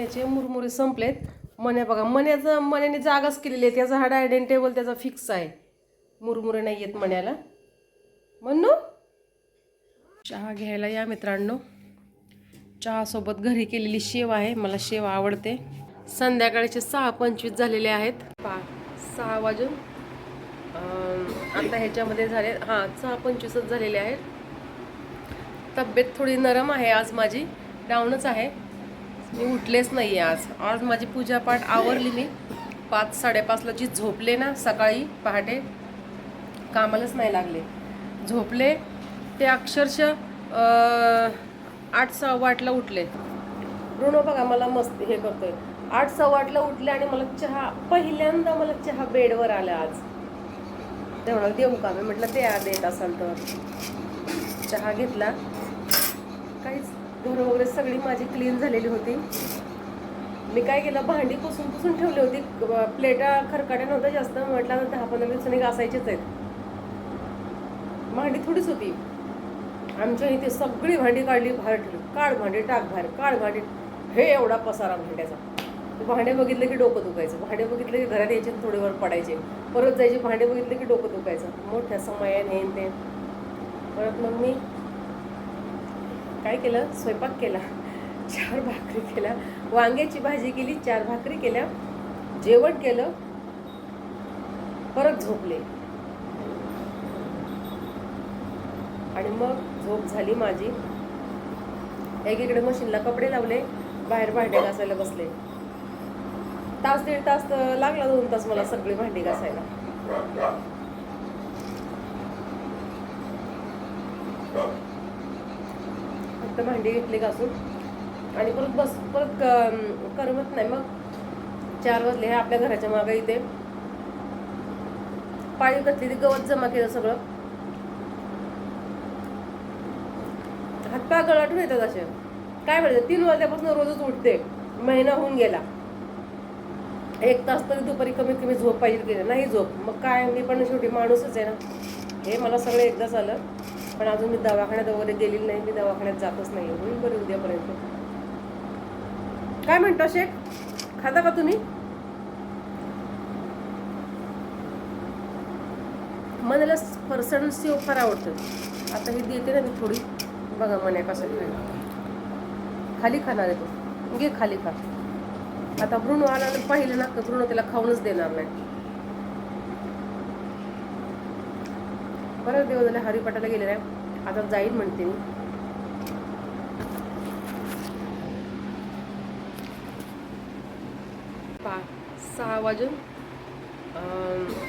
मण्याचे मुरमुरे संपलेत. मण्या बघा मण्याचं मण्याने जागाच केलेली आहे. त्याचा हा डायनिंग टेबल त्याचा फिक्स आहे. मुरमुरे नाही येत मण्याला. म्हणू चहा घ्यायला या मित्रांनो. चहासोबत घरी केलेली शेव आहे. मला शेव आवडते. संध्याकाळचे सहा पंचवीस झालेले आहेत. पा सहा वाजून आता ह्याच्यामध्ये झाले हां सहा पंचवीसच झालेले आहेत. तब्येत थोडी नरम आहे आज माझी. डाऊनच आहे. मी उठलेच नाही आहे आज. आज माझी पूजापाठ आवरली मी. पाच साडेपाचला जी झोपले ना सकाळी पहाटे कामालाच नाही लागले. झोपले ते अक्षरशः आठ सहा आठला उठले. ऋणो बघा मला मस्त हे करतोय. आठ सहा आठला उठले आणि मला चहा पहिल्यांदा मला चहा बेडवर आला आज. ते म्हणाल देऊ का? मी म्हटलं ते देत असाल तर. चहा घेतला. काहीच घरं वगैरे सगळी माझी क्लीन झालेली होती. मी काय केलं भांडी पुसून पुसून ठेवली होती. प्लेटा खरकाट्या नव्हत्या जास्त. म्हटलं दहा पंधरा दिवसांनी घासायचेच आहेत. भांडी थोडीच होती. आमच्या इथे सगळी भांडी काढली बाहेर ठेवली काळ भांडी टाक बाहेर काळ भांडी. हे एवढा पसारा भांड्याचा. भांडे बघितलं की डोकं दुखायचं. भांडे बघितले की घरात यायचे थोडे वर पडायचे. परत जायचे भांडे बघितले की डोकं दुखायचं. मोठ्या समयाने ते. परत मग मी काय केलं? स्वयंपाक केला. चार भाकरी केल्या. वांग्याची भाजी केली चार भाकरी केल्या. जेवण केलं. परत झोपले. आणि मग झोप झाली माझी. एकीकडे मशीनला कपडे लावले बाहेर भांडे घासायला बसले. तास दीड तास लागला दोन तास मला सगळी भांडी घासायला. फक्त भांडी घेतली घासून. आणि परत बस परत करमत नाही मग. चार वाजले हे आपल्या घराच्या मागे इथे. पाळी घातली ती गवत जमा केलं सगळं. हातपाय गळाटून येतात असे. काय म्हणायचं तीन वाजल्यापासून रोजच उठते. महिना होऊन गेला. एक तास तरी दुपारी कमीत कमी झोप पाहिजे गेलं नाही झोप. मग काय मी पण शेवटी माणूसच आहे ना. हे मला सगळं एकदाच आलं पण अजून मी दवाखान्यात वगैरे गेलेली नाही मी दवाखान्यात जातच नाही. होईल बरं उद्यापर्यंत. काय म्हणतो शेख? खाता का तुम्ही? मनाला फरसण सेव फार आवडतं. आता ही देते ना मी थोडी. बघा मने कसं खाली खाणार आहे तो. घे खाली खा. आता भ्रूण आला पाहिलं ना तर भ्रूण त्याला खाऊनच देणार नाही. बरं देऊ झाले हरिपाठाला गेलेला आहे. आता जाईल म्हणते मी. पा सहा वाजून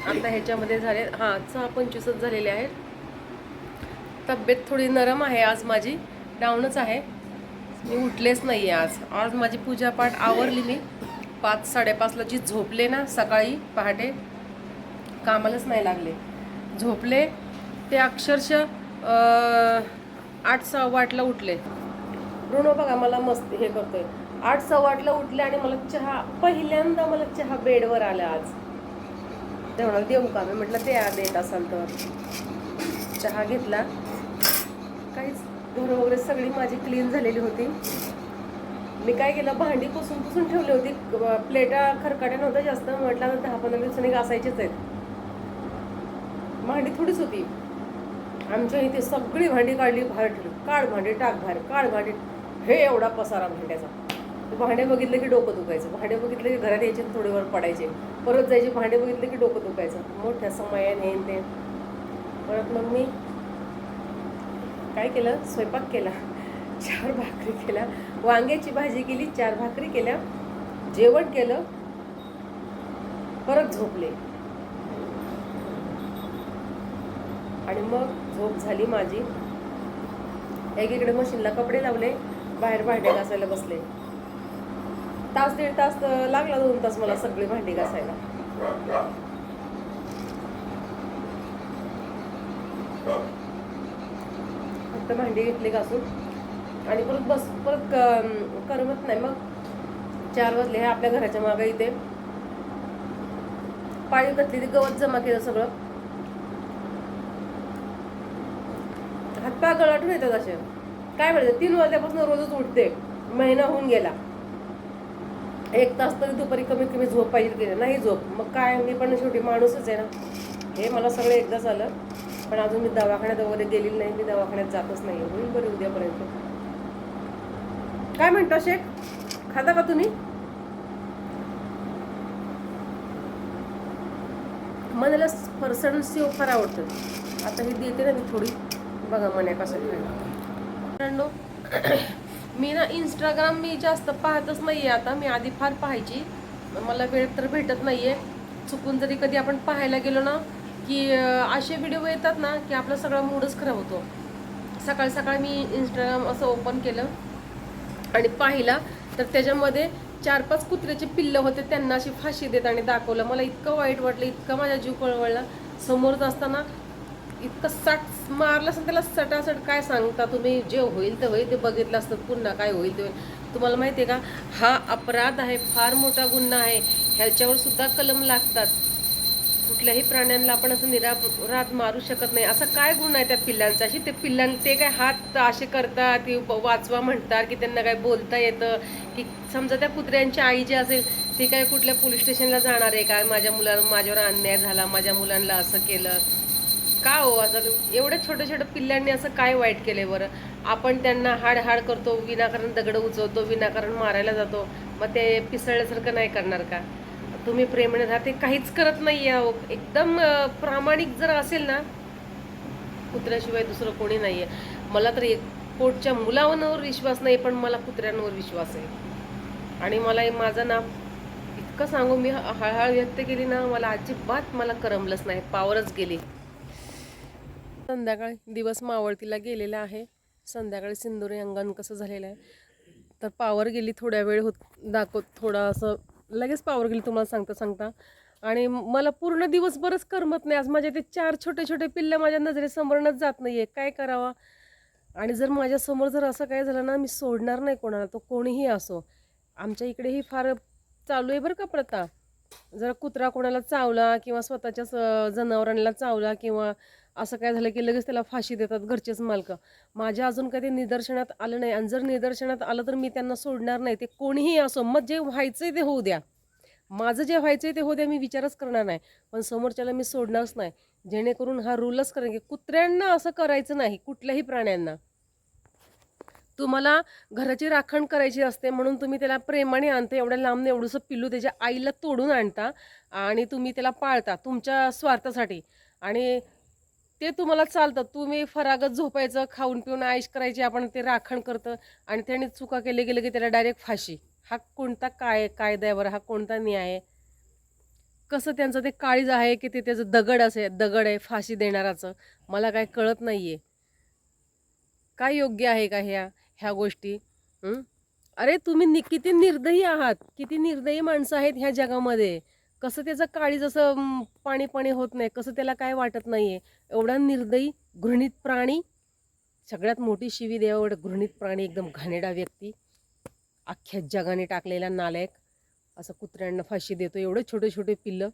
आता ह्याच्यामध्ये झाले हां सहा पंचवीसच झालेले आहेत. तब्येत थोडी नरम आहे आज माझी डाऊनच आहे. मी उठलेच नाही आहे आज. आज माझी पूजापाठ आवरली मी. पाच साडेपाचला जी झोपले ना सकाळी पहाटे कामालाच नाही लागले. झोपले ते अक्षरशः आठ सहा वाटला उठले. ऋणो बघा मला मस्त हे करतोय. आठ सहा वाटला उठले आणि मला चहा पहिल्यांदा मला चहा बेडवर आला आज. ते म्हणाल देऊ का? मी म्हटलं ते देत असाल तर. चहा घेतला. काहीच घरं वगैरे सगळी माझी क्लीन झालेली होती. मी काय केलं भांडी पुसून पुसून ठेवली होती. प्लेटा खरकाट्या नव्हत्या जास्त. म्हटलं दहा पंधरा दिवसांनी घासायचेच आहेत. भांडी थोडीच होती. आमच्या इथे सगळी भांडी काढली बाहेर ठेवली काळ भांडी टाक बाहेर काळ भांडी. हे एवढा पसारा भांड्याचा. भांडे बघितलं की डोकं दुखायचं. भांडे बघितलं की घरात यायचे थोडे वर पडायचे. परत जायचे भांडे बघितले की डोकं दुखायचं. मोठ्या समायाने ते. परत मग मी काय केलं? स्वयंपाक केला. चार भाकरी केल्या. वांग्याची भाजी केली चार भाकरी केल्या. जेवण केलं. परत झोपले. आणि मग झोप झाली माझी. एकीकडे मशीनला कपडे लावले बाहेर भांडे घासायला बसले. तास दीड तास लागला दोन तास मला सगळी भांडी घासायला. फक्त भांडी घेतली घासून. आणि परत बस परत करमत नाही मग. चार वाजले हे आपल्या घराच्या मागे इथे. पाळी घातली ती गवत जमा केलं सगळं. हातपाय गळाटून येतात असे. काय म्हणायचं? तीन वाजल्यापासून रोजच उठते. महिना होऊन गेला. एक तास तरी दुपारी कमीत कमी झोप पाहिजे की नाही? झोप. मग काय? मी पण शेवटी माणूसच आहे ना. हे मला सगळं एकदाच आलं पण अजून मी दवाखान्यात वगैरे गेलेली नाही. मी दवाखान्यात जातच नाही. होईल बरं उद्यापर्यंत. काय म्हणता शेख? खाता का तुम्ही? मनाला फरसाण सेव फार आवडतं आता ही देते ना मी थोडी. बघा मन्या कसं मित्रांनो मी ना इंस्टाग्राम मी जास्त पाहतच नाही आहे आता. मी आधी फार पाहायची. मला वेळ तर भेटत नाही आहे चुकून जरी कधी आपण पाहायला गेलो ना की असे व्हिडिओ येतात ना की आपला सगळा मूडच खराब होतो. सकाळ सकाळ मी इंस्टाग्राम असं ओपन केलं आणि पाहिला. तर त्याच्यामध्ये चार पाच कुत्र्याचे पिल्लं होते त्यांना अशी फाशी देत आणि दाखवलं. मला इतकं वाईट वाटलं इतकं माझा जीव कळवळला. समोरच असताना इतकं साठ मारलं असं त्याला सटासट काय सांगता? तुम्ही जे होईल ते होईल ते बघितलं असतं पुन्हा काय होईल ते होईल. तुम्हाला माहिती आहे का? हा अपराध आहे फार मोठा गुन्हा आहे. ह्याच्यावर सुद्धा कलम लागतात. कुठल्याही प्राण्यांना आपण असं निरापराध मारू शकत नाही. असं काय गुण आहे त्या पिल्लांचा? अशी ते पिल्लां ते काय हात असे करतात की वाचवा म्हणतात की त्यांना काय बोलता येतं? की समजा त्या कुत्र्यांची आई जी असेल ती काय कुठल्या पोलीस स्टेशनला जाणार आहे? काय माझ्या मुलाला माझ्यावर अन्याय झाला माझ्या मुलांना असं केलं? का हो? असं एवढ्या छोट्या छोट्या पिल्ल्यांनी असं काय वाईट केलंय बरं? आपण त्यांना हाड हाड करतो विनाकारण दगड उचवतो विनाकारण मारायला जातो. मग ते पिसळल्यासारखं नाही करणार का? तुम्ही प्रेमने राहा ते काहीच करत नाही अहो. एकदम प्रामाणिक जर असेल ना कुत्र्याशिवाय दुसरं कोणी नाही आहे मला तर एक पोटच्या मुलांवर विश्वास नाही पण मला कुत्र्यांवर विश्वास आहे. आणि मला हे माझं ना इतकं सांगू मी हळहळ व्यक्त केली ना मला अजिबात मला करमलंच नाही. पावरच गेली. संध्याकाळी दिवस मावळतीला गेलेला आहे. संध्याकाळी सिंदुरी अंगण कसं झालेलं आहे. तर पावर गेली थोड्या वेळ होत दाखव थोडा असं लगेच पावर गेली तुम्हाला सांगता सांगता. आणि मला पूर्ण दिवसभरच करमत नाही. आज माझे ते चार छोटे छोटे पिल्लं माझ्या नजरेसमोरनच जात नाही आहे काय करावा? आणि जर माझ्यासमोर जर असं काय झालं ना मी सोडणार नाही कोणाला. तो कोणीही असो. आमच्या इकडेही फार चालू आहे बरं का प्रथा. जर कुत्रा कोणाला चावला किंवा स्वतःच्या जनावरांना चावला किंवा असं काय झालं की लगेच त्याला फाशी देतात घरचेच मालक. माझ्या अजून काही ते निदर्शनात आलं नाही आणि जर निदर्शनात आलं तर मी त्यांना सोडणार नाही. ते कोणीही असो मग जे व्हायचंय ते होऊ द्या. माझं जे व्हायचंय ते होऊ द्या मी विचारच करणार नाही. पण समोरच्याला मी सोडणारच नाही. जेणेकरून हा रूलच करेन की कुत्र्यांना असं करायचं नाही कुठल्याही प्राण्यांना. तुम्हाला घराची राखण करायची असते म्हणून तुम्ही त्याला प्रेमाने आणता एवढ्या लांबने एवढंसं पिल्लू त्याच्या आईला तोडून आणता आणि तुम्ही त्याला पाळता तुमच्या स्वार्थासाठी. आणि ते तुम्हाला चालतं. तुम्ही फरागत झोपायचं खाऊन पिऊन आईश करायची आपण ते राखण करतं आणि त्याने चुका केले गेले की त्याला डायरेक्ट फाशी. हा कोणता काय कायद्यावर हा कोणता न्याय? आहे कसं त्यांचं ते काळीज आहे की ते त्याचं दगड असे दगड आहे फाशी देणाराचं? मला काय कळत नाहीये. काय योग्य आहे का ह्या ह्या गोष्टी? अरे तुम्ही नि किती निर्दयी आहात. किती निर्दयी माणसं आहेत ह्या जगामध्ये. कसं त्याचं काळी जसं पाणी पाणी होत नाही कसं त्याला काय वाटत नाहीये. एवढा निर्दयी घृणित प्राणी सगळ्यात मोठी शिवी देवावर एवढं घृणित प्राणी एकदम घाणेडा व्यक्ती अख्ख्या जगाने टाकलेला नालायक असं कुत्र्यांना फाशी देतो. एवढे छोटे छोटे पिल्लं.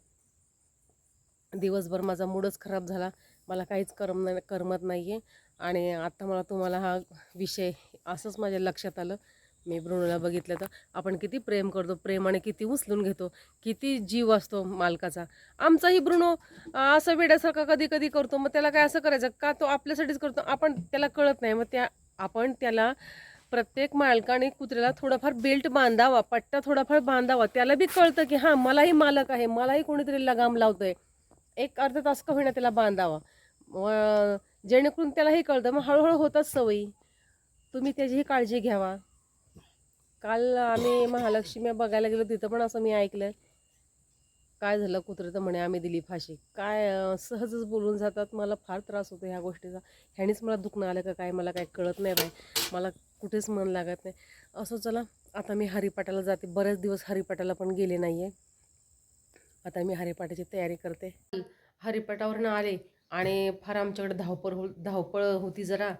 दिवसभर माझा मूडच खराब झाला. मला काहीच करम करमत नाही आहे आणि आत्ता मला तुम्हाला हा विषय असंच माझ्या लक्षात आलं. मी भ्रूणला बघितलं तर आपण किती प्रेम करतो प्रेमाने किती उचलून घेतो किती जीव असतो मालकाचा. आमचाही भ्रूणो असं वेड्यासारखा कधी कधी करतो मग त्याला काय असं करायचं? का तो आपल्यासाठीच करतो? आपण त्याला कळत नाही मग त्या आपण त्याला प्रत्येक मालकाने कुत्र्याला थोडाफार बेल्ट बांधावा पट्टा थोडाफार बांधावा. त्याला बी कळतं की हां मलाही मालक आहे मलाही कोणीतरी लगाम लावतोय. एक अर्धा तास का होईना त्याला बांधावा. जेणेकरून त्यालाही कळतं मग हळूहळू होतात सवयी. तुम्ही त्याचीही काळजी घ्यावा. काल आम्ही महालक्ष्मी बघायला गेलो तिथं पण असं मी ऐकलं काय झालं कुत्रं तर म्हणे आम्ही दिली फाशी. काय सहजच बोलून जातात. मला फार त्रास होतो ह्या गोष्टीचा. ह्यानेच मला दुखणं आलं का काय मला काय कळत नाही बाय मला कुठेच मन लागत नाही. असं चला आता मी हरिपाटाला जाते. बरेच दिवस हरिपाटाला पण गेले नाही आहे आता मी हरिपाटाची तयारी करते. हरिपाटावरनं आले आणि फार आमच्याकडे धावपळ हो धावपळ होती जरा.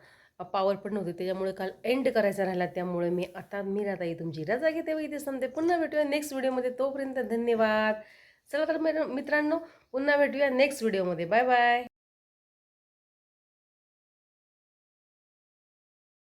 पावर पण नव्हती त्याच्यामुळे काल एंड करायचा राहिला त्यामुळे मी आता मी राहता तुमची रजा घेते व इथे संपते. पुन्हा भेटूया नेक्स्ट व्हिडिओमध्ये तोपर्यंत धन्यवाद. चला तर मित्र- मित्रांनो पुन्हा भेटूया नेक्स्ट व्हिडिओमध्ये बाय बाय